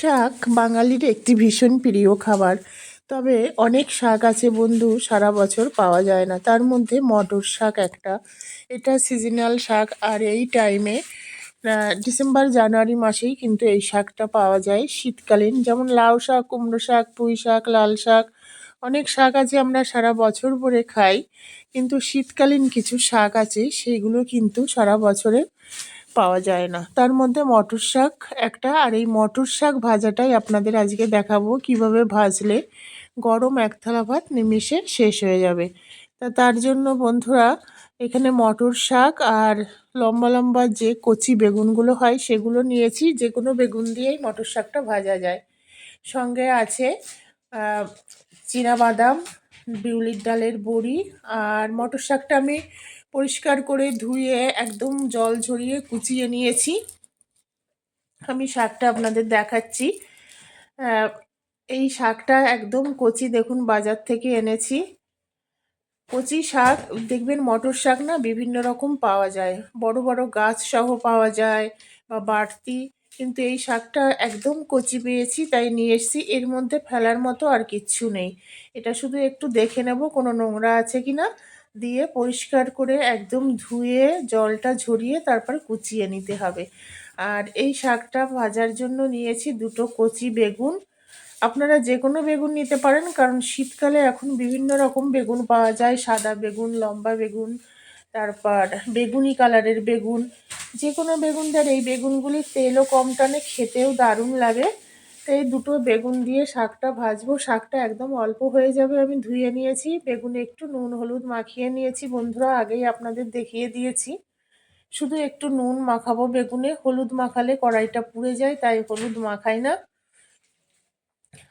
শাক বাঙালির একটি ভীষণ প্রিয় খাবার। তবে অনেক শাক আছে বন্ধু, সারা বছর পাওয়া যায় না। তার মধ্যে মটর শাক একটা। এটা সিজনাল শাক আর এই টাইমে ডিসেম্বর জানুয়ারি মাসেই কিন্তু এই শাকটা পাওয়া যায় শীতকালীন। যেমন লাউ শাক, কুমড়ো শাক, পুঁই শাক, লাল শাক, অনেক শাক আছে আমরা সারা বছর ভরে খাই। কিন্তু শীতকালীন কিছু শাক আছে সেইগুলো কিন্তু সারা বছরে পাওয়া যায় না। তার মধ্যে মটর শাক একটা, আর এই মটর শাক ভাজাটাই আপনাদের আজকে দেখাবো কীভাবে ভাজলে গরম এক থালা ভাত নিমিষে শেষ হয়ে যাবে। তা তার জন্য বন্ধুরা, এখানে মটর শাক আর লম্বা লম্বা যে কচি বেগুনগুলো হয় সেগুলো নিয়েছি। যে কোনো বেগুন দিয়েই মটর শাকটা ভাজা যায়। সঙ্গে আছে বাদাম বিউলির ডালের বড়ি, আর মটর শাকটা আমি পরিষ্কার করে ধুয়ে একদম জল ঝরিয়ে কুচিয়ে নিয়েছি। আমি শাকটা আপনাদের দেখাচ্ছি। এই শাকটা একদম কচি দেখুন বাজার থেকে এনেছি। কচি শাক, দেখবেন মটর শাক না বিভিন্ন রকম পাওয়া যায়। বড় বড় গাছ সহ পাওয়া যায় বা বাড়তি। কিন্তু এই শাকটা একদম কচি পেয়েছি, তাই নিয়ে এসেছি। এর মধ্যে ফেলার মতো আর কিচ্ছু নেই। এটা শুধু একটু দেখে নেব, কোনো নোংরা আছে কি না দিয়ে পরিষ্কার করে একদম ধুয়ে জলটা ঝরিয়ে তারপর কুচিয়ে নিতে হবে। আর এই শাকটা ভাজার জন্য নিয়েছি দুটো কচি বেগুন। আপনারা যে কোনো বেগুন নিতে পারেন, কারণ শীতকালে এখন বিভিন্ন রকম বেগুন পাওয়া যায়। সাদা বেগুন, লম্বা বেগুন, তারপর বেগুনি কালারের বেগুন। যে কোনো বেগুন দেন এই বেগুনগুলির তেলও কম টানে, খেতেও দারুণ লাগে। এই দুটো বেগুন দিয়ে শাকটা ভাজবো। শাকটা একদম অল্প হয়ে যাবে, আমি ধুয়ে নিয়েছি। বেগুনে একটু নুন, হলুদ মাখিয়ে নিয়েছি। বন্ধুরা, আগেই আপনাদের দেখিয়ে দিয়েছি। শুধু একটু নুন মাখাবো বেগুনে। হলুদ মাখালে কড়াইটা পুড়ে যায়, তাই হলুদ মাখাই না।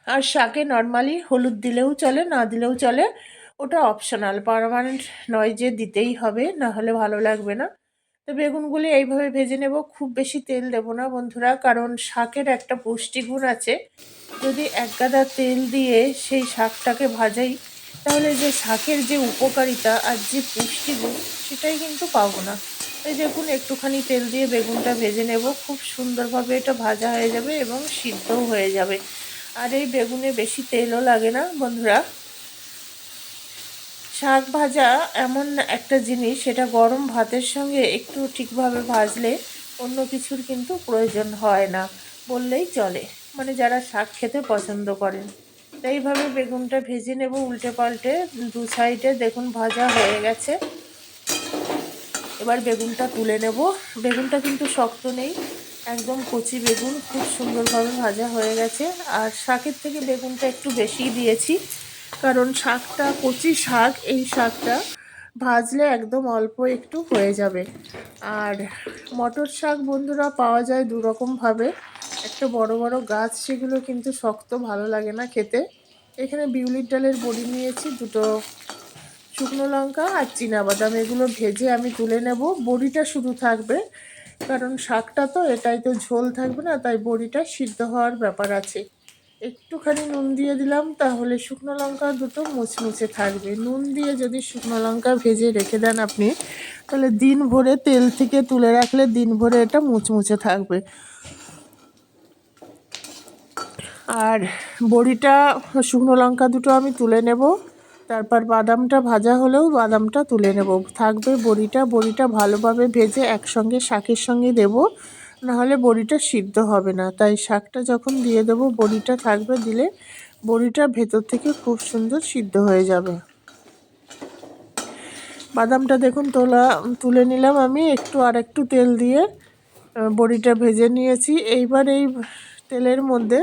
আর শাকে নর্মালি হলুদ দিলেও চলে, না দিলেও চলে। ওটা অপশনাল পারমানেন্ট নয় যে দিতেই হবে, না হলে ভালো লাগবে না। তো বেগুনগুলি এইভাবে ভেজে নেব। খুব বেশি তেল দেব না বন্ধুরা, কারণ শাকের একটা পুষ্টিগুণ আছে। যদি এক গাদা তেল দিয়ে সেই শাকটাকে ভাজাই, তাহলে যে শাকের যে উপকারিতা আর যে পুষ্টিগুণ, সেটাই কিন্তু পাবো না। এই দেখুন, একটুখানি তেল দিয়ে বেগুনটা ভেজে নেব। খুব সুন্দরভাবে এটা ভাজা হয়ে যাবে এবং সিদ্ধও হয়ে যাবে। আর এই বেগুনে বেশি তেলও লাগে না বন্ধুরা। শাক ভাজা এমন একটা জিনিস, সেটা গরম ভাতের সঙ্গে একটু ঠিকভাবে ভাজলে অন্য কিছুর কিন্তু প্রয়োজন হয় না, বললেই চলে। মানে যারা শাক খেতে পছন্দ করেন। এইভাবে বেগুনটা ভেজে নেব উল্টে পাল্টে, দু সাইডে দেখুন ভাজা হয়ে গেছে। এবার বেগুনটা তুলে নেব। বেগুনটা কিন্তু শক্ত নেই, একদম কচি বেগুন, খুব সুন্দরভাবে ভাজা হয়ে গেছে। আর শাকের থেকে বেগুনটা একটু বেশি দিয়েছি। কারণ শাকটা, কচি শাক, এই শাকটা ভাজলে একদম অল্প একটু হয়ে যাবে। আর মটর শাক বন্ধুরা পাওয়া যায় দুরকমভাবে। একটা বড় বড় গাছ, সেগুলো কিন্তু শক্ত ভালো লাগে না খেতে। এখানে বিউলির ডালের বড়ি নিয়েছি, দুটো শুকনো লঙ্কা আর বাদাম এগুলো ভেজে আমি তুলে নেব। বড়িটা শুধু থাকবে, কারণ শাকটা তো এটাই তো ঝোল থাকবে না, তাই বড়িটা সিদ্ধ হওয়ার ব্যাপার আছে। একটুখানি নুন দিয়ে দিলাম, তাহলে শুকনো লঙ্কা দুটো মুচমুচে থাকবে। নুন দিয়ে যদি শুকনো লঙ্কা ভেজে রেখে দেন আপনি, তাহলে দিন ভরে তেল থেকে তুলে রাখলে দিন ভরে এটা মুচমুচে থাকবে। আর বড়িটা, শুকনো লঙ্কা দুটো আমি তুলে নেব, তারপর বাদামটা ভাজা হলেও বাদামটা তুলে নেব। থাকবে বড়িটা বড়িটা ভালোভাবে ভেজে একসঙ্গে শাকের সঙ্গে দেব। নাহলে বড়িটা সিদ্ধ হবে না। তাই শাকটা যখন দিয়ে দেবো, বড়িটা থাকবে দিলে বড়িটা ভেতর থেকে খুব সুন্দর সিদ্ধ হয়ে যাবে। বাদামটা দেখুন তোলা, তুলে নিলাম আমি। একটু আর একটু তেল দিয়ে বড়িটা ভেজে নিয়েছি। এইবার এই তেলের মধ্যে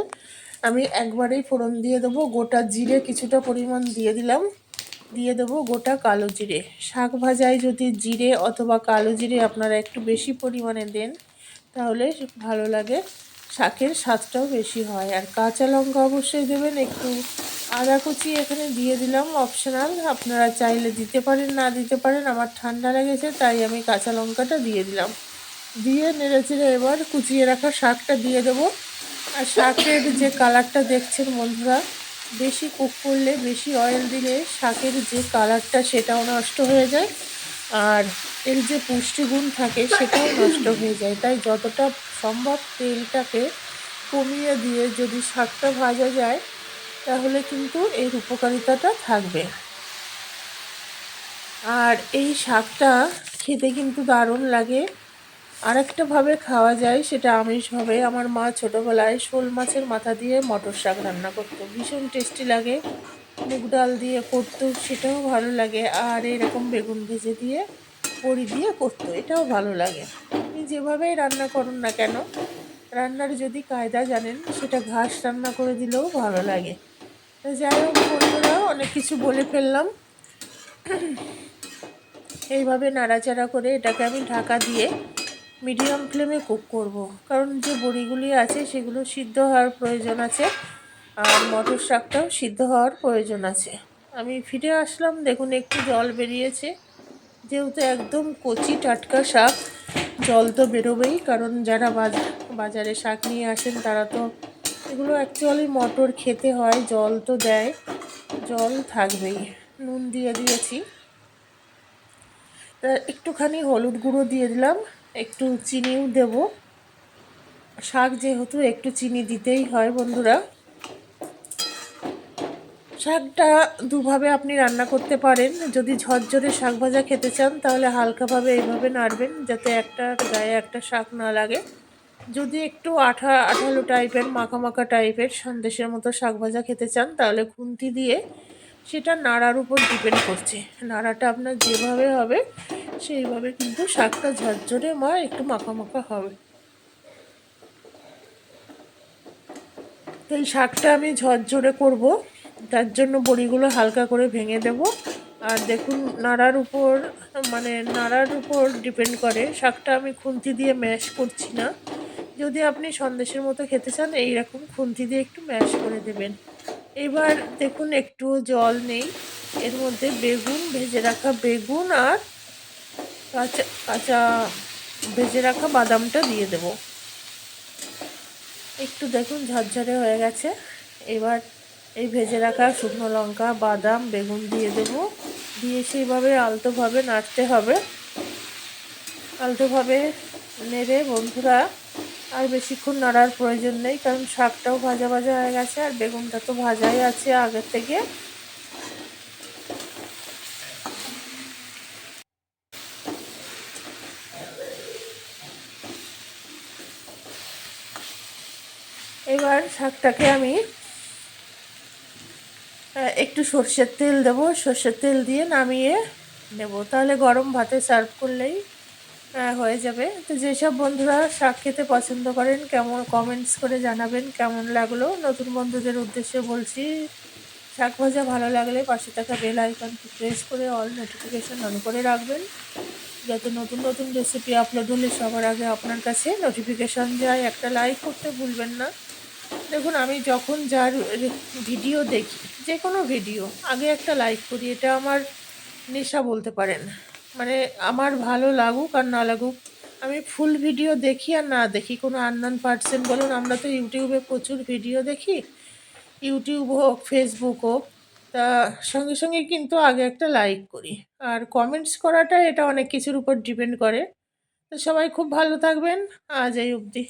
আমি একবারেই ফোড়ন দিয়ে দেবো। গোটা জিরে কিছুটা পরিমাণ দিয়ে দিলাম। দিয়ে দেবো গোটা কালো জিরে। শাক ভাজায় যদি জিরে অথবা কালো জিরে আপনারা একটু বেশি পরিমাণে দেন তাহলে ভালো লাগে। শাকের স্বাদটাও বেশি হয়। আর কাঁচা লঙ্কা অবশ্যই দেবেন একটু। আদা কুচি এখানে দিয়ে দিলাম অপশনাল আপনারা চাইলে দিতে পারেন, না দিতে পারেন, আমার ঠান্ডা লেগেছে, তাই আমি কাঁচা লঙ্কাটা দিয়ে দিলাম। দিয়ে নেড়ে চেড়ে এবার কুচিয়ে রাখা শাকটা দিয়ে দেবো। আর শাকের যে কালারটা দেখছেন বন্ধুরা, বেশি কুক করলে, বেশি অয়েল দিলে শাকের যে কালারটা সেটাও নষ্ট হয়ে যায়। আর এর যে পুষ্টিগুণ থাকে সেটাও নষ্ট হয়ে যায়। তাই যতটা সম্ভব তেলটাকে কমিয়ে দিয়ে যদি শাকটা ভাজা যায়, তাহলে কিন্তু এর উপকারিতাটা থাকবে। আর এই শাকটা খেতে কিন্তু দারুণ লাগে। আরেকটাভাবে খাওয়া যায় সেটা আমিষভাবে আমার মা ছোটোবেলায় শোল মাছের মাথা দিয়ে মটর শাক রান্না করতো। ভীষণ টেস্টি লাগে। মুগ ডাল দিয়ে করতো, সেটাও ভালো লাগে। আর এরকম বেগুন ভেজে দিয়ে, বড়ি দিয়ে করতো, এটাও ভালো লাগে। আপনি যেভাবেই রান্না করুন না কেন, রান্নার যদি কায়দা জানেন, সেটা ঘাস রান্না করে দিলেও ভালো লাগে। যাই হোক বন্ধুরা, অনেক কিছু বলে ফেললাম। এইভাবে নাড়াচাড়া করে এটাকে আমি ঢাকা দিয়ে মিডিয়াম ফ্লেমে কুক করব। কারণ যে বড়িগুলি আছে, সেগুলো সিদ্ধ হওয়ার প্রয়োজন আছে। আর মটর শাকটাও সিদ্ধ হওয়ার প্রয়োজন আছে। আমি ফিরে আসলাম, দেখুন একটু জল বেরিয়েছে। যেহেতু একদম কচি টাটকা শাক, জল তো বেরোবেই, কারণ যারা বাজারে শাক নিয়ে আসেন তারা তো এগুলো অ্যাকচুয়ালি মটর খেতে হয়, জল তো দেয়, জল থাকবেই। নুন দিয়ে দিয়েছি। একটুখানি হলুদ গুঁড়ো দিয়ে দিলাম, একটু চিনিও দেব। শাক যেহেতু একটু চিনি দিতেই হয় বন্ধুরা। শাকটা দুভাবে আপনি রান্না করতে পারেন। যদি ঝরঝরে শাক ভাজা খেতে চান, তাহলে হালকাভাবে এইভাবে নাড়বেন, যাতে একটা গায়ে একটা শাক না লাগে। যদি একটু আঠা, আঠালো টাইপের মাখা মাখা টাইপের সন্দেশের মতো শাক ভাজা খেতে চান, তাহলে খুন্তি দিয়ে সেটা নাড়ার উপর ডিপেন্ড করছে। নাড়াটা আপনার যেভাবে হবে, সেইভাবে কিন্তু শাকটা ঝরঝরে মা একটু মাখা মাখা হবে। তো এই শাকটা আমি ঝরঝরে করব। তার জন্য বড়িগুলো হালকা করে ভেঙে দেব। আর দেখুন, নাড়ার উপর মানে নাড়ার উপর ডিপেন্ড করে। শাকটা আমি খুন্তি দিয়ে ম্যাশ করছি না। যদি আপনি সন্দেশের মতো খেতে চান, এইরকম খুন্তি দিয়ে একটু ম্যাশ করে দেবেন। এবার দেখুন একটু জল নেই। এর মধ্যে বেগুন, ভেজে রাখা বেগুন আর কাঁচা কাঁচা ভেজে রাখা বাদামটা দিয়ে দেব। একটু দেখুন, ঝরঝরে হয়ে গেছে। এবার এই ভেজে রাখা শুকনো লঙ্কা, বাদাম, বেগুন দিয়ে দেব। দিয়ে সেইভাবে আলতোভাবে নাড়তে হবে। আলতোভাবে নেড়ে বন্ধুরা আর বেশিক্ষণ নাড়ার প্রয়োজন নেই, কারণ শাকটাও ভাজা ভাজা হয়ে গেছে আর বেগুনটা তো ভাজাই আছে আগের থেকে। এবার শাকটাকে আমি একটু সর্ষের তেল দেবো। সর্ষের তেল দিয়ে নামিয়ে নেব। তাহলে গরম ভাতে সার্ভ করলেই হয়ে যাবে। তো যেসব বন্ধুরা শাক খেতে পছন্দ করেন, কেমন কমেন্টস করে জানাবেন, কেমন লাগল, নতুন বন্ধুদের উদ্দেশ্যে বলছি, শাক ভাজা ভালো লাগলে পাশে থাকা বেল আইকনটি প্রেস করে অল নোটিফিকেশান অন করে রাখবেন। যাতে নতুন নতুন রেসিপি আপলোড হলে সবার আগে আপনার কাছে নোটিফিকেশান যায়। একটা লাইক করতে ভুলবেন না। দেখুন, আমি যখন যার ভিডিও দেখি, যে কোনো ভিডিও, আগে একটা লাইক করি, এটা আমার নেশা বলতে পারেন। মানে আমার ভালো লাগুক আর না লাগুক, আমি ফুল ভিডিও দেখি আর না দেখি। কোনো আননান পার্সেন্ট বলুন, আমরা তো ইউটিউবে প্রচুর ভিডিও দেখি। ইউটিউব হোক ফেসবুক হোক, তা সঙ্গে সঙ্গে কিন্তু আগে একটা লাইক করি। আর কমেন্টস করাটা এটা অনেক কিছুর উপর ডিপেন্ড করে। তো সবাই খুব ভালো থাকবেন। আজ এই অবধি।